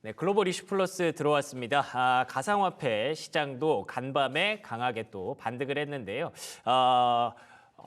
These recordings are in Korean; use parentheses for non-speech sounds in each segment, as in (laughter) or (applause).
네, 글로벌 이슈 플러스 들어왔습니다. 아, 가상화폐 시장도 간밤에 강하게 또 반등을 했는데요. 아,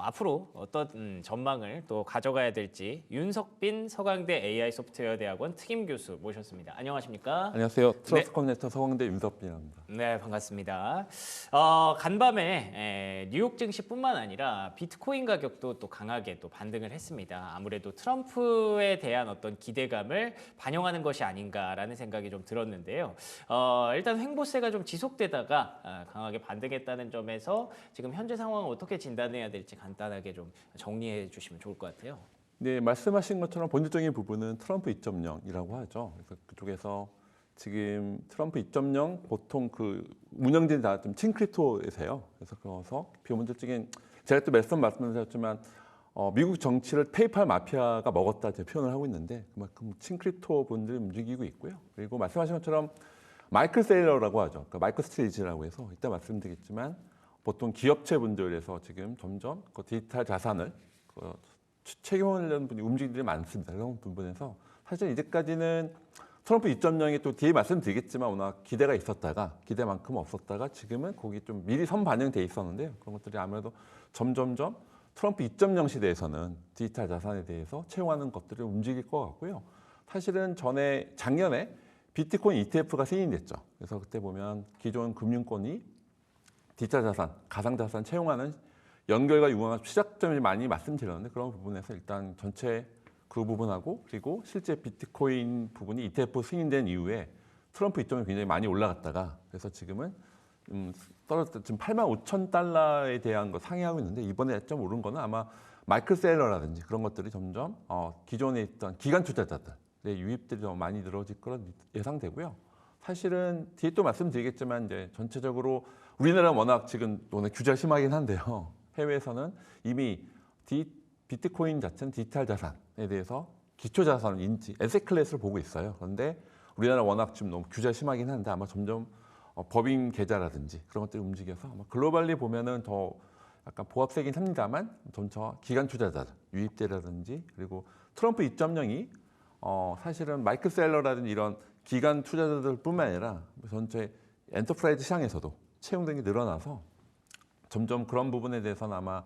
앞으로 어떤 음, 전망을 또 가져가야 될지 윤석빈 서강대 AI 소프트웨어 대학원 특임 교수 모셨습니다. 안녕하십니까? 안녕하세요. 트러스 커뮤니터 서강대 윤석빈입니다. 네, 반갑습니다. 어, 간밤에 에, 뉴욕 증시뿐만 아니라 비트코인 가격도 또 강하게 또 반등을 했습니다. 아무래도 트럼프에 대한 어떤 기대감을 반영하는 것이 아닌가라는 생각이 좀 들었는데요. 어, 일단 횡보세가 좀 지속되다가 아, 강하게 반등했다는 점에서 지금 현재 상황을 어떻게 진단해야 될지 간단하게 좀 정리해 주시면 좋을 것 같아요. 네, 말씀하신 것처럼 본질적인 부분은 트럼프 2.0이라고 하죠. 그래서 그쪽에서 지금 트럼프 2.0 보통 그 운영진이 다좀 친크리토에서요. 그래서 그래서 비본질적인 제가 또 몇번 말씀드렸지만 어, 미국 정치를 페이팔 마피아가 먹었다 제 표현을 하고 있는데 그만큼 친크리토 분들이 움직이고 있고요. 그리고 말씀하신 것처럼 마이클 세일러라고 하죠. 그러니까 마이클 스트레이지라고 해서 이따 말씀드리겠지만 보통 기업체 분들에서 지금 점점 그 디지털 자산을 그 책임하려는 분이 움직임들이 많습니다. 그런 부분에서 사실 이제까지는 트럼프 2.0이 또 뒤에 말씀드리겠지만 워낙 기대가 있었다가 기대만큼 없었다가 지금은 거기 좀 미리 선 반영돼 있었는데요. 그런 것들이 아무래도 점점점 트럼프 2.0 시대에서는 디지털 자산에 대해서 채용하는 것들을 움직일 것 같고요. 사실은 전에 작년에 비트코인 ETF가 승인됐죠. 그래서 그때 보면 기존 금융권이 디지털 자산, 가상 자산 채용하는 연결과 융합 시작점을 많이 말씀드렸는데 그런 부분에서 일단 전체 그 부분하고 그리고 실제 비트코인 부분이 ETF 승인된 이후에 트럼프 이점이 굉장히 많이 올라갔다가 그래서 지금은 음, 떨어졌다 지금 8만 5천 달러에 대한 거 상회하고 있는데 이번에 좀 오른 거는 아마 마이클 셀러라든지 그런 것들이 점점 어, 기존에 있던 기관 투자자들의 유입들이 더 많이 늘어질 거라 예상되고요. 사실은 뒤에 또 말씀드리겠지만 이제 전체적으로 우리나라 워낙 지금 오늘 규제가 심하긴 한데요. (laughs) 해외에서는 이미 디, 비트코인 자체는 디지털 자산에 대해서 기초 자산 인지 에세 클래스를 보고 있어요. 그런데 우리나라 워낙 지금 너무 규제가 심하긴 한데 아마 점점 어, 법인 계좌라든지 그런 것들이 움직여서 아마 글로벌리 보면은 더 약간 보합세긴 합니다만 점차 기관 투자자들 유입대라든지 그리고 트럼프 2.0이 어, 사실은 마이클 셀러라든지 이런 기관 투자자들뿐만 아니라 전체 엔터프라이즈 시장에서도 채용된 게 늘어나서 점점 그런 부분에 대해서는 아마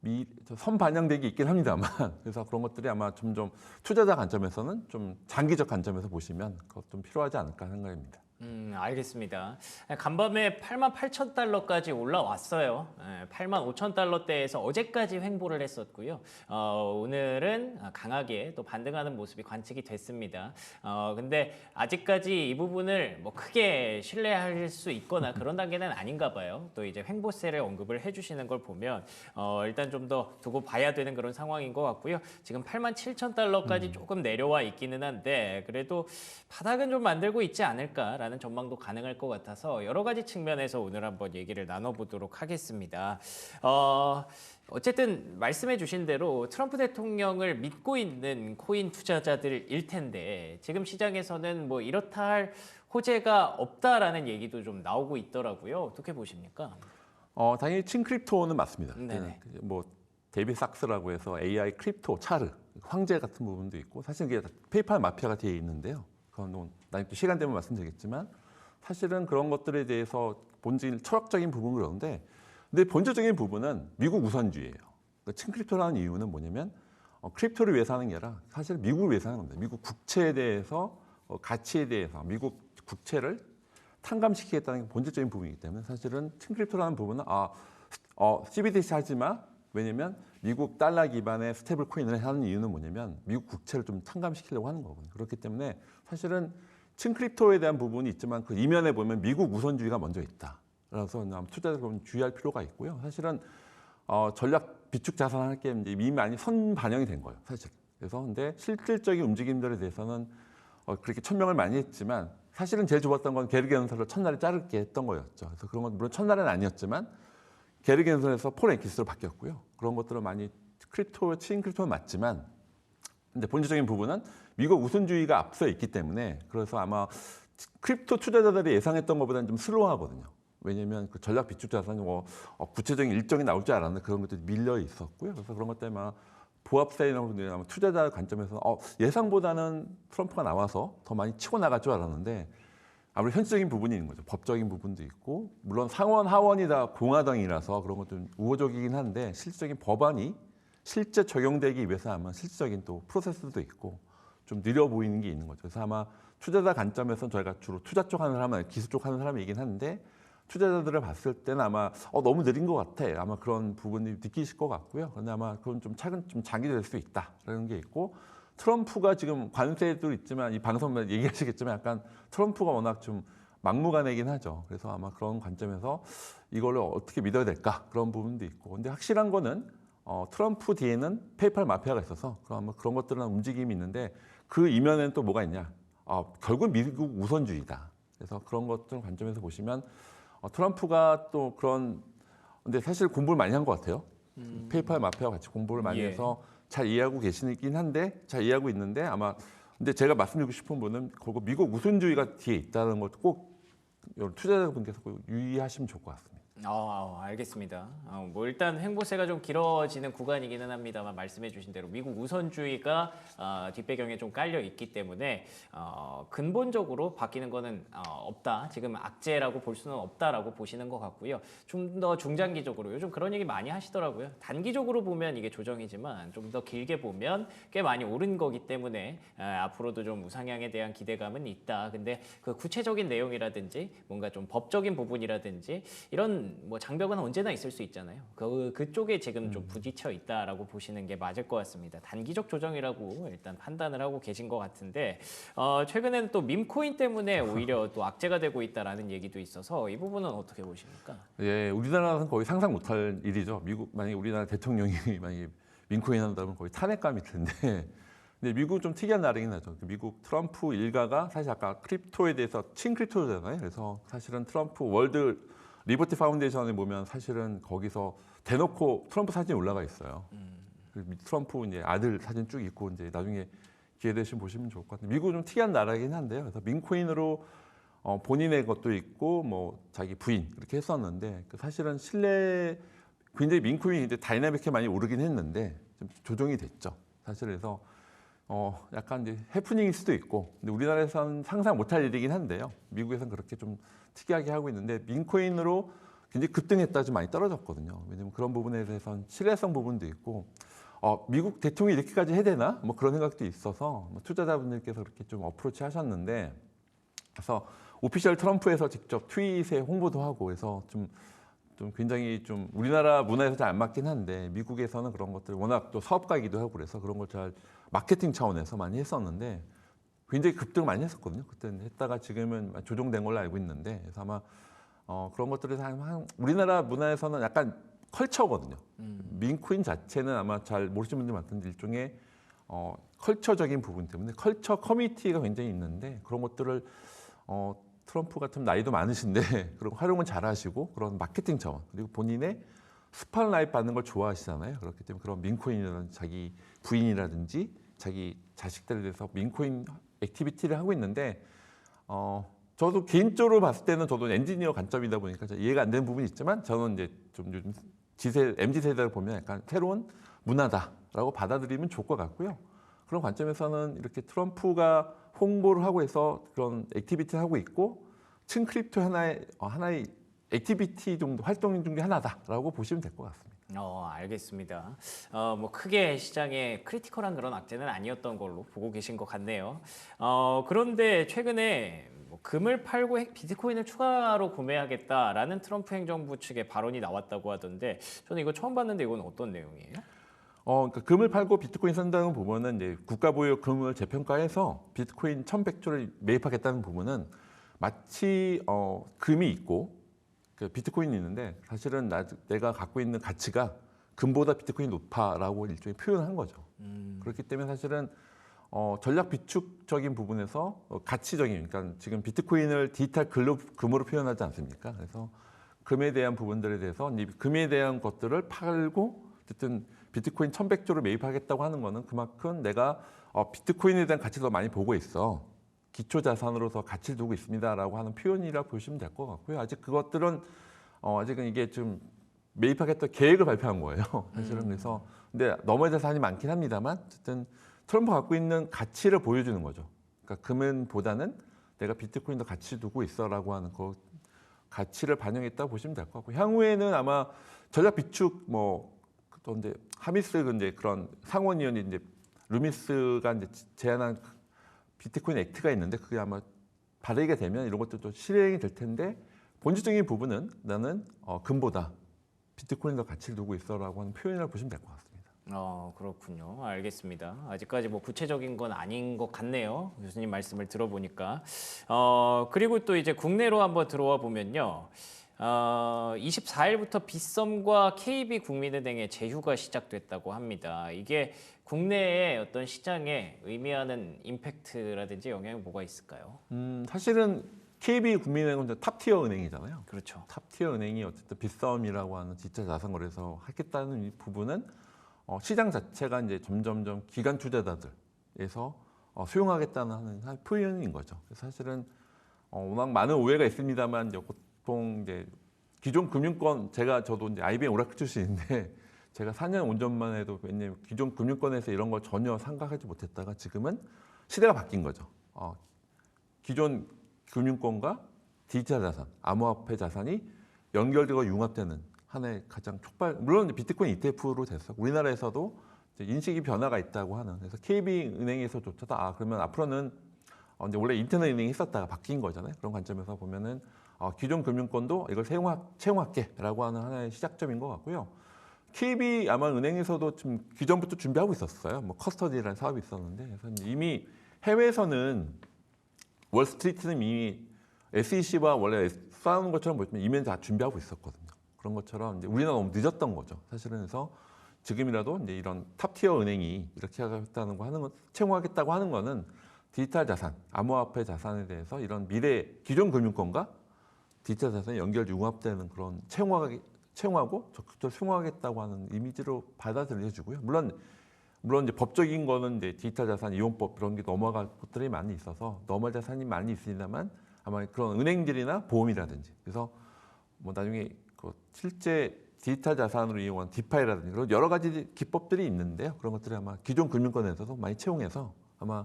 미, 선 반영되기 있긴 합니다만 (laughs) 그래서 그런 것들이 아마 점점 투자자 관점에서는 좀 장기적 관점에서 보시면 그것 좀 필요하지 않을까 생각입니다. 음, 알겠습니다. 간밤에 8만 8천 달러까지 올라왔어요. 8만 5천 달러대에서 어제까지 횡보를 했었고요. 어, 오늘은 강하게 또 반등하는 모습이 관측이 됐습니다. 어, 근데 아직까지 이 부분을 뭐 크게 신뢰할 수 있거나 그런 단계는 아닌가 봐요. 또 이제 횡보세를 언급을 해주시는 걸 보면 어, 일단 좀 더 두고 봐야 되는 그런 상황인 것 같고요. 지금 8만 7천 달러까지 조금 내려와 있기는 한데 그래도 바닥은 좀 만들고 있지 않을까. 라는 전망도 가능할 것 같아서 여러 가지 측면에서 오늘 한번 얘기를 나눠보도록 하겠습니다. 어, 어쨌든 말씀해 주신 대로 트럼프 대통령을 믿고 있는 코인 투자자들일 텐데 지금 시장에서는 뭐 이렇다 할 호재가 없다라는 얘기도 좀 나오고 있더라고요. 어떻게 보십니까? 어, 당연히 친크립토는 맞습니다. 네네. 뭐 데이비 삭스라고 해서 AI 크립토 차르 황제 같은 부분도 있고 사실 이게 페이팔 마피아가 되어 있는데요. 그건 뭐 나중에 또 시간 되면 말씀드리겠지만 사실은 그런 것들에 대해서 본질 철학적인 부분은 그런데 근데 본질적인 부분은 미국 우선주의예요. 그러니까 친크립토라는 이유는 뭐냐면 어, 크립토를 위해서 하는 게 아니라 사실 미국을 위해서 하는 겁니다. 미국 국채에 대해서 어, 가치에 대해서 미국 국채를 탕감시키겠다는 게 본질적인 부분이기 때문에 사실은 친크립토라는 부분은 아 어, CBDC 하지만 왜냐면 미국 달러 기반의 스테이블 코인을 하는 이유는 뭐냐면 미국 국채를 좀 탕감시키려고 하는 거거든요. 그렇기 때문에 사실은 층크립토에 대한 부분이 있지만 그 이면에 보면 미국 우선주의가 먼저 있다. 그래서 투자자들 보면 주의할 필요가 있고요. 사실은 어, 전략 비축 자산 할 게 이제 이미 많이 선 반영이 된 거예요. 사실. 그래서 근데 실질적인 움직임들에 대해서는 어, 그렇게 천명을 많이 했지만 사실은 제일 좋았던 건 게르게 연설을 첫날에 자르게 했던 거였죠. 그래서 그런 건 물론 첫날은 아니었지만 게르게 연설에서 폴 앵키스로 바뀌었고요. 그런 것들은 많이 크립토, 친 크립토는 맞지만 근데 본질적인 부분은 미국 우선주의가 앞서 있기 때문에 그래서 아마 크립토 투자자들이 예상했던 것보다는 좀 슬로우하거든요. 왜냐하면 그 전략 비축 자산이 뭐 어, 구체적인 일정이 나올 줄 알았는데 그런 것들이 밀려 있었고요. 그래서 그런 것 때문에 보합사이나 분들이 아마 투자자 관점에서 어, 예상보다는 트럼프가 나와서 더 많이 치고 나갈 줄 알았는데 아무래도 현실적인 부분이 있는 거죠. 법적인 부분도 있고 물론 상원 하원이 다 공화당이라서 그런 것좀 우호적이긴 한데 실질적인 법안이 실제 적용되기 위해서 아마 실질적인 또 프로세스도 있고 좀 느려 보이는 게 있는 거죠. 그래서 아마 투자자 관점에서는 저희가 주로 투자 쪽 하는 사람, 기술 쪽 하는 사람이긴 한데 투자자들을 봤을 때는 아마 어, 너무 느린 것 같아. 아마 그런 부분이 느끼실 것 같고요. 그런데 아마 그건 좀 차근 좀 장기될 수 있다라는 게 있고 트럼프가 지금 관세도 있지만 이 방송만 얘기하시겠지만 약간 트럼프가 워낙 좀 막무가내긴 하죠. 그래서 아마 그런 관점에서 이걸로 어떻게 믿어야 될까 그런 부분도 있고. 근데 확실한 거는 어, 트럼프 뒤에는 페이팔 마피아가 있어서 그럼 아마 그런 것들은 움직임이 있는데 그 이면에는 또 뭐가 있냐? 어, 결국 미국 우선주의다. 그래서 그런 것들 관점에서 보시면 어, 트럼프가 또 그런 근데 사실 공부를 많이 한 것 같아요. 페이팔 마피아와 같이 공부를 많이 예. 해서 잘 이해하고 계시긴 한데 잘 이해하고 있는데 아마 근데 제가 말씀드리고 싶은 분은 그거 미국 우선주의가 뒤에 있다는 것도 꼭 투자자분께서 꼭 유의하시면 좋을 것 같습니다. 어, 알겠습니다. 어, 뭐 일단 횡보세가 좀 길어지는 구간이기는 합니다만 말씀해주신 대로 미국 우선주의가 어, 뒷배경에 좀 깔려 있기 때문에 어, 근본적으로 바뀌는 거는 어, 없다. 지금 악재라고 볼 수는 없다라고 보시는 것 같고요. 좀 더 중장기적으로 요즘 그런 얘기 많이 하시더라고요. 단기적으로 보면 이게 조정이지만 좀 더 길게 보면 꽤 많이 오른 거기 때문에 아, 앞으로도 좀 우상향에 대한 기대감은 있다. 근데 그 구체적인 내용이라든지 뭔가 좀 법적인 부분이라든지 이런 뭐 장벽은 언제나 있을 수 있잖아요. 그 그쪽에 지금 좀 부딪혀 있다라고 보시는 게 맞을 것 같습니다. 단기적 조정이라고 일단 판단을 하고 계신 것 같은데 어, 최근에는 또 밈코인 때문에 오히려 (laughs) 또 악재가 되고 있다라는 얘기도 있어서 이 부분은 어떻게 보십니까? 예, 우리나라는 거의 상상 못할 일이죠. 미국 만약에 우리나라 대통령이 (laughs) 만약에 민코인 한다면 거의 탄핵감일 텐데. (laughs) 근데 미국은 좀 특이한 나라긴 하죠. 그 미국 트럼프 일가가 사실 아까 크립토에 대해서 친크립토잖아요. 그래서 사실은 트럼프 월드 리버티 파운데이션에 보면 사실은 거기서 대놓고 트럼프 사진이 올라가 있어요. 그 미- 트럼프 이제 아들 사진 쭉 있고 이제 나중에 기회 되시면 보시면 좋을 것 같아요. 미국은 좀 특이한 나라긴 한데요. 그래서 민코인으로 어, 본인의 것도 있고 뭐 자기 부인 이렇게 했었는데 그 사실은 신뢰 굉장히 민코인이 이제 다이나믹하게 많이 오르긴 했는데 좀 조정이 됐죠. 사실 그래서 어 약간 이제 해프닝일 수도 있고 근데 우리나라에서는 상상 못할 일이긴 한데요. 미국에서는 그렇게 좀 특이하게 하고 있는데 민코인으로 굉장히 급등했다 좀 많이 떨어졌거든요. 왜냐면 그런 부분에 대해서는 신뢰성 부분도 있고 어, 미국 대통령이 이렇게까지 해야 되나? 뭐 그런 생각도 있어서 뭐 투자자분들께서 그렇게 좀 어프로치 하셨는데 그래서 오피셜 트럼프에서 직접 트윗에 홍보도 하고 해서 좀, 좀 굉장히 좀 우리나라 문화에서 잘 안 맞긴 한데 미국에서는 그런 것들 워낙 또 사업가이기도 하고 그래서 그런 걸 잘 마케팅 차원에서 많이 했었는데 굉장히 급등 많이 했었거든요. 그때는 했다가 지금은 조정된 걸로 알고 있는데 그래서 아마 어, 그런 것들이 한, 한 우리나라 문화에서는 약간 컬처거든요. 민코인 자체는 아마 잘 모르시는 분들 많던데 일종의 어, 컬처적인 부분 때문에 컬처 커뮤니티가 굉장히 있는데 그런 것들을 어, 트럼프 같은 나이도 많으신데 (laughs) 그런 활용을 잘하시고 그런 마케팅 차원 그리고 본인의 스팟라이트 받는 걸 좋아하시잖아요. 그렇기 때문에 그런 민코인이라든지 자기 부인이라든지 자기 자식들에 대해서 민코인 액티비티를 하고 있는데 어, 저도 개인적으로 봤을 때는 저도 엔지니어 관점이다 보니까 잘 이해가 안 되는 부분이 있지만 저는 이제 좀 요즘 지세 MZ 세대를 보면 약간 새로운 문화다라고 받아들이면 좋을 것 같고요. 그런 관점에서는 이렇게 트럼프가 홍보를 하고 해서 그런 액티비티를 하고 있고 층크립토 하나의 어, 하나의 액티비티 정도 활동 중에 하나다라고 보시면 될 것 같습니다. 어, 알겠습니다. 어, 뭐 크게 시장에 크리티컬한 그런 악재는 아니었던 걸로 보고 계신 것 같네요. 어, 그런데 최근에 뭐 금을 팔고 해- 비트코인을 추가로 구매하겠다라는 트럼프 행정부 측의 발언이 나왔다고 하던데 저는 이거 처음 봤는데 이건 어떤 내용이에요? 어, 그러니까 금을 팔고 비트코인 산다는 부분은 이제 국가 보유 금을 재평가해서 비트코인 1,100조를 매입하겠다는 부분은 마치 어, 금이 있고 그 비트코인이 있는데 사실은 나, 내가 갖고 있는 가치가 금보다 비트코인이 높아라고 일종의 표현한 거죠. 그렇기 때문에 사실은 어, 전략 비축적인 부분에서 어, 가치적인 그러니까 지금 비트코인을 디지털 글로, 금으로 표현하지 않습니까? 그래서 금에 대한 부분들에 대해서 이 금에 대한 것들을 팔고 어쨌든 비트코인 1,100조를 매입하겠다고 하는 거는 그만큼 내가 어, 비트코인에 대한 가치를 더 많이 보고 있어. 기초 자산으로서 가치를 두고 있습니다라고 하는 표현이라 보시면 될 것 같고요. 아직 그것들은 어, 아직은 이게 좀 매입하겠다 계획을 발표한 거예요. (laughs) 사실은 그래서 근데 넘어야 자산이 많긴 합니다만 어쨌든 트럼프 갖고 있는 가치를 보여주는 거죠. 그러니까 금은보다는 내가 비트코인도 가치 두고 있어라고 하는 그 가치를 반영했다고 보시면 될 것 같고 향후에는 아마 전략 비축 뭐 또 이제 하미스 그 이제 그런 상원위원이 이제 루미스가 이제 제안한 비트코인 액트가 있는데 그게 아마 발의가 되면 이런 것도 실행이 될 텐데 본질적인 부분은 나는 어, 금보다 비트코인 더 가치를 두고 있어라고 하는 표현을 보시면 될 것 같습니다. 어, 그렇군요. 알겠습니다. 아직까지 뭐 구체적인 건 아닌 것 같네요. 교수님 말씀을 들어보니까. 어, 그리고 또 이제 국내로 한번 들어와 보면요. 어, 24일부터 빗썸과 KB 국민은행의 제휴가 시작됐다고 합니다. 이게 국내의 어떤 시장에 의미하는 임팩트라든지 영향이 뭐가 있을까요? 음, 사실은 KB 국민은행은 탑티어 은행이잖아요. 그렇죠. 탑티어 은행이 어쨌든 빗썸이라고 하는 디지털 자산 거래소 하겠다는 이 부분은 어, 시장 자체가 이제 점점점 기관 투자자들에서 어, 수용하겠다는 하는 한 표현인 거죠. 사실은 어, 워낙 많은 오해가 있습니다만 이제 보통 이제 기존 금융권 제가 저도 이제 IBM 오라클 출신인데 (laughs) 제가 4년 온전만 해도 왜냐면 기존 금융권에서 이런 걸 전혀 생각하지 못했다가 지금은 시대가 바뀐 거죠. 어, 기존 금융권과 디지털 자산, 암호화폐 자산이 연결되고 융합되는 하나의 가장 촉발 물론 비트코인 ETF로 됐어. 우리나라에서도 인식이 변화가 있다고 하는. 그래서 KB 은행에서조차도 아 그러면 앞으로는 어, 이제 원래 인터넷 은행이 있었다가 바뀐 거잖아요. 그런 관점에서 보면은 어, 기존 금융권도 이걸 채용하, 채용할게라고 하는 하나의 시작점인 것 같고요. KB 아마 은행에서도 좀 기존부터 준비하고 있었어요. 뭐 커스터디라는 사업이 있었는데 그래서 이미 해외에서는 월스트리트는 이미 SEC와 원래 싸우는 것처럼 보시면 이미 다 준비하고 있었거든요. 그런 것처럼 이제 우리나라 너무 늦었던 거죠. 사실은 그래서 지금이라도 이제 이런 탑티어 은행이 이렇게 하겠다는 거 하는 건 채용하겠다고 하는 거는 디지털 자산, 암호화폐 자산에 대해서 이런 미래 기존 금융권과 디지털 자산이 연결 융합되는 그런 채용하기 채용하고 적극적으로 수용하겠다고 하는 이미지로 받아들여지고요. 물론 물론 이제 법적인 거는 이제 디지털 자산 이용법 그런 게 넘어갈 것들이 많이 있어서 넘어갈 자산이 많이 있습니다만 아마 그런 은행들이나 보험이라든지 그래서 뭐 나중에 그 실제 디지털 자산으로 이용한 디파이라든지 그런 여러 가지 기법들이 있는데요. 그런 것들이 아마 기존 금융권에서도 많이 채용해서 아마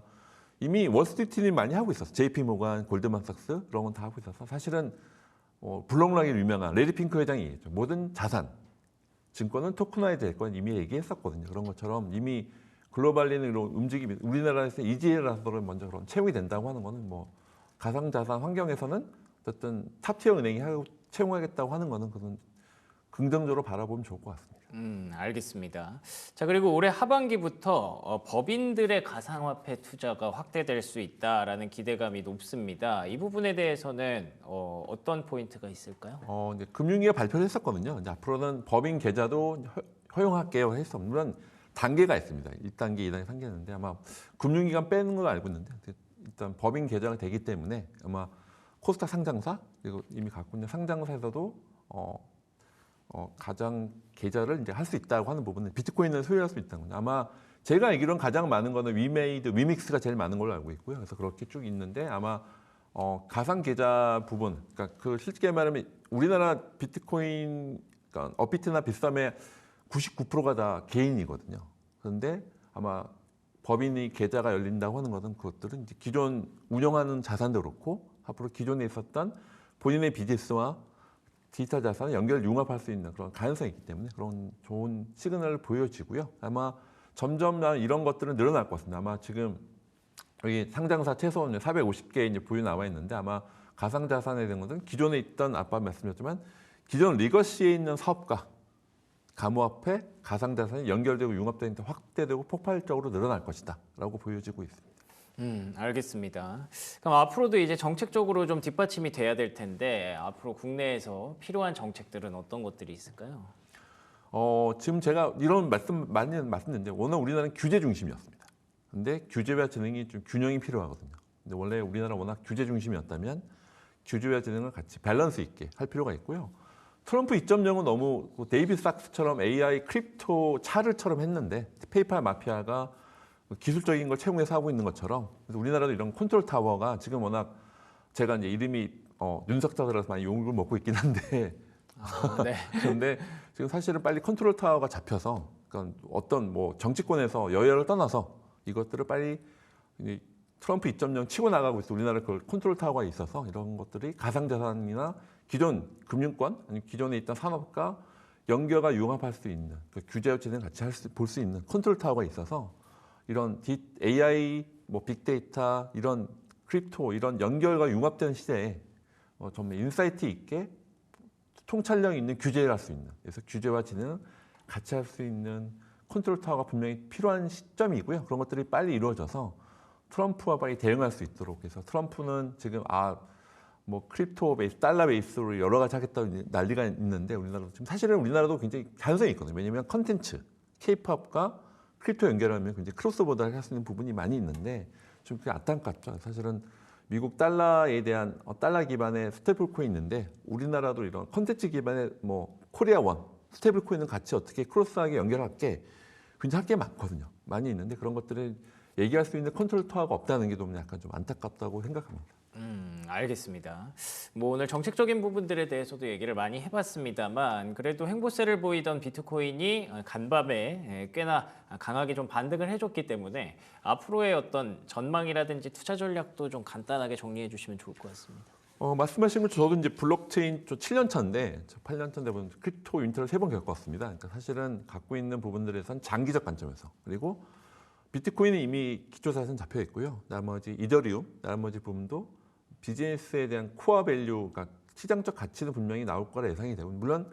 이미 월스트리트는 많이 하고 있었어. JP 모간, 골드만삭스 그런 건 다 하고 있어서 사실은 어, 블록락이 유명한 레리 핑크 회장이 얘기했죠. 모든 자산 증권은 토큰화이드 될건 이미 얘기했었거든요. 그런 것처럼 이미 글로벌리는 이런 움직임이 우리나라에서 이지라서를 먼저 그런 채용이 된다고 하는 거는 뭐 가상자산 환경에서는 어쨌든 탑티어 은행이 채용하겠다고 하는 거는 그건 긍정적으로 바라보면 좋을 것 같습니다. 음, 알겠습니다. 자, 그리고 올해 하반기부터 어, 법인들의 가상화폐 투자가 확대될 수 있다라는 기대감이 높습니다. 이 부분에 대해서는 어, 어떤 포인트가 있을까요? 어, 이제 금융위가 발표를 했었거든요. 이제 앞으로는 법인 계좌도 허- 허용할게요 했어. 물론 단계가 있습니다. 1단계, 2단계, 3개 있는데 아마 금융기관 빼는 걸 알고 있는데 일단 법인 계좌가 되기 때문에 아마 코스닥 상장사 그리고 이미 갖고 있는 상장사에서도 어, 어, 가장 계좌를 이제 할 수 있다고 하는 부분은 비트코인을 소유할 수 있다는 거죠. 아마 제가 알기로는 가장 많은 거는 위메이드, 위믹스가 제일 많은 걸로 알고 있고요. 그래서 그렇게 쭉 있는데 아마 어, 가상 계좌 부분, 그러니까 그 실제 말하면 우리나라 비트코인, 그러니까 업비트나 비썸의 99%가 다 개인이거든요. 그런데 아마 법인이 계좌가 열린다고 하는 것은 그것들은 이제 기존 운영하는 자산도 그렇고 앞으로 기존에 있었던 본인의 비즈니스와 디지털 자산을 연결 융합할 수 있는 그런 가능성이 있기 때문에 그런 좋은 시그널을 보여지고요. 아마 점점 나 이런 것들은 늘어날 것 같습니다. 아마 지금 여기 상장사 최소한 450개 이제 보유 나와 있는데 아마 가상 자산에 대한 것은 기존에 있던 아까 말씀드렸지만 기존 리거시에 있는 사업과 가무화폐, 가상 자산이 연결되고 융합되는 데 확대되고 폭발적으로 늘어날 것이다라고 보여지고 있습니다. 음, 알겠습니다. 그럼 앞으로도 이제 정책적으로 좀 뒷받침이 돼야 될 텐데 앞으로 국내에서 필요한 정책들은 어떤 것들이 있을까요? 어, 지금 제가 이런 말씀 많이 말씀드렸는데 워낙 우리나라는 규제 중심이었습니다. 근데 규제와 진행이 좀 균형이 필요하거든요. 근데 원래 우리나라 워낙 규제 중심이었다면 규제와 진행을 같이 밸런스 있게 할 필요가 있고요. 트럼프 2.0은 너무 그 데이비 삭스처럼 AI 크립토 차르처럼 했는데 페이팔 마피아가 기술적인 걸 채용해서 하고 있는 것처럼 그래서 우리나라도 이런 컨트롤 타워가 지금 워낙 제가 이제 이름이 어, 윤석자들라서 많이 욕을 먹고 있긴 한데 아, 네. (laughs) 그런데 지금 사실은 빨리 컨트롤 타워가 잡혀서 그러니까 어떤 뭐 정치권에서 여야를 떠나서 이것들을 빨리 이 트럼프 2.0 치고 나가고 있어 우리나라 그 컨트롤 타워가 있어서 이런 것들이 가상자산이나 기존 금융권 아니 기존에 있던 산업과 연결과 융합할 수 있는 그 규제와 진행 같이 볼수 있는 컨트롤 타워가 있어서 이런 디, AI 뭐 빅데이터 이런 크립토 이런 연결과 융합된 시대에 어, 정말 인사이트 있게 통찰력 있는 규제를 할 수 있는 그래서 규제와 진행을 같이 할 수 있는 컨트롤 타워가 분명히 필요한 시점이고요. 그런 것들이 빨리 이루어져서 트럼프와 빨리 대응할 수 있도록 그래서 트럼프는 지금 아 뭐 크립토 베이스, 달러 베이스로 여러 가지 하겠다는 난리가 있는데 우리나라도 지금 사실은 우리나라도 굉장히 가능성이 있거든요. 왜냐하면 컨텐츠, 케이팝과 크립토 연결하면 굉장히 크로스보다를 할 수 있는 부분이 많이 있는데 좀 그게 안타깝죠. 사실은 미국 달러에 대한 어, 달러 기반의 스테이블 코인인데 우리나라도 이런 컨텐츠 기반의 뭐 코리아 원 스테이블 코인은 같이 어떻게 크로스하게 연결할 게 굉장히 할 게 많거든요. 많이 있는데 그런 것들을 얘기할 수 있는 컨트롤 타워가 없다는 게 좀 약간 좀 안타깝다고 생각합니다. 음, 알겠습니다. 뭐 오늘 정책적인 부분들에 대해서도 얘기를 많이 해봤습니다만 그래도 행보세를 보이던 비트코인이 어, 간밤에 꽤나 강하게 좀 반등을 해줬기 때문에 앞으로의 어떤 전망이라든지 투자 전략도 좀 간단하게 정리해 주시면 좋을 것 같습니다. 어, 말씀하신 것처럼 저도 이제 블록체인 좀 7년 차인데 8년 차인데 보면 크립토 윈터를 세 번 겪었습니다. 그러니까 사실은 갖고 있는 부분들에선 장기적 관점에서 그리고 비트코인은 이미 기초자산 잡혀 있고요. 나머지 이더리움, 나머지 부분도 비즈니스에 대한 코어 밸류가 시장적 가치는 분명히 나올 거라 예상이 되고 물론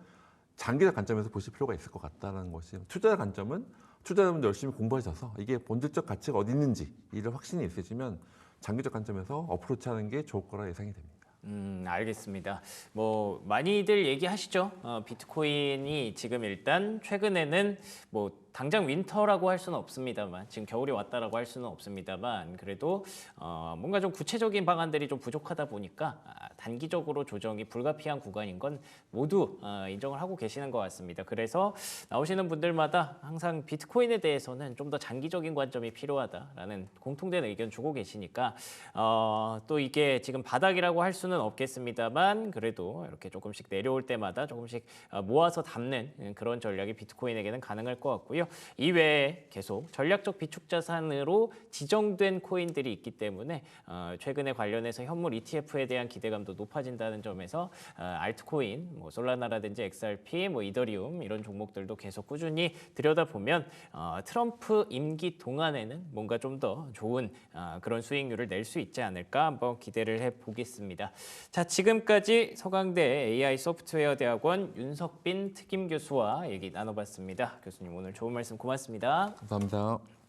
장기적 관점에서 보실 필요가 있을 것 같다는 것이 투자 관점은 투자자분 열심히 공부하셔서 이게 본질적 가치가 어디 있는지 이를 확신이 있으시면 장기적 관점에서 어프로치하는 게 좋을 거라 예상이 됩니다. 음, 알겠습니다. 뭐 많이들 얘기하시죠. 어, 비트코인이 지금 일단 최근에는 뭐 당장 윈터라고 할 수는 없습니다만 지금 겨울이 왔다라고 할 수는 없습니다만 그래도 어, 뭔가 좀 구체적인 방안들이 좀 부족하다 보니까 아, 단기적으로 조정이 불가피한 구간인 건 모두 어, 인정을 하고 계시는 것 같습니다. 그래서 나오시는 분들마다 항상 비트코인에 대해서는 좀 더 장기적인 관점이 필요하다라는 공통된 의견 주고 계시니까 어, 또 이게 지금 바닥이라고 할 수는 없겠습니다만 그래도 이렇게 조금씩 내려올 때마다 조금씩 어, 모아서 담는 음, 그런 전략이 비트코인에게는 가능할 것 같고요. 이외에 계속 전략적 비축 자산으로 지정된 코인들이 있기 때문에 어, 최근에 관련해서 현물 ETF에 대한 기대감도 높아진다는 점에서 어, 알트코인, 뭐 솔라나라든지 XRP, 뭐 이더리움 이런 종목들도 계속 꾸준히 들여다보면 어, 트럼프 임기 동안에는 뭔가 좀 더 좋은 어, 그런 수익률을 낼 수 있지 않을까 한번 기대를 해 보겠습니다. 자, 지금까지 서강대 AI 소프트웨어 대학원 윤석빈 특임 교수와 얘기 나눠봤습니다. 교수님 오늘 좋은 말씀 고맙습니다. 감사합니다.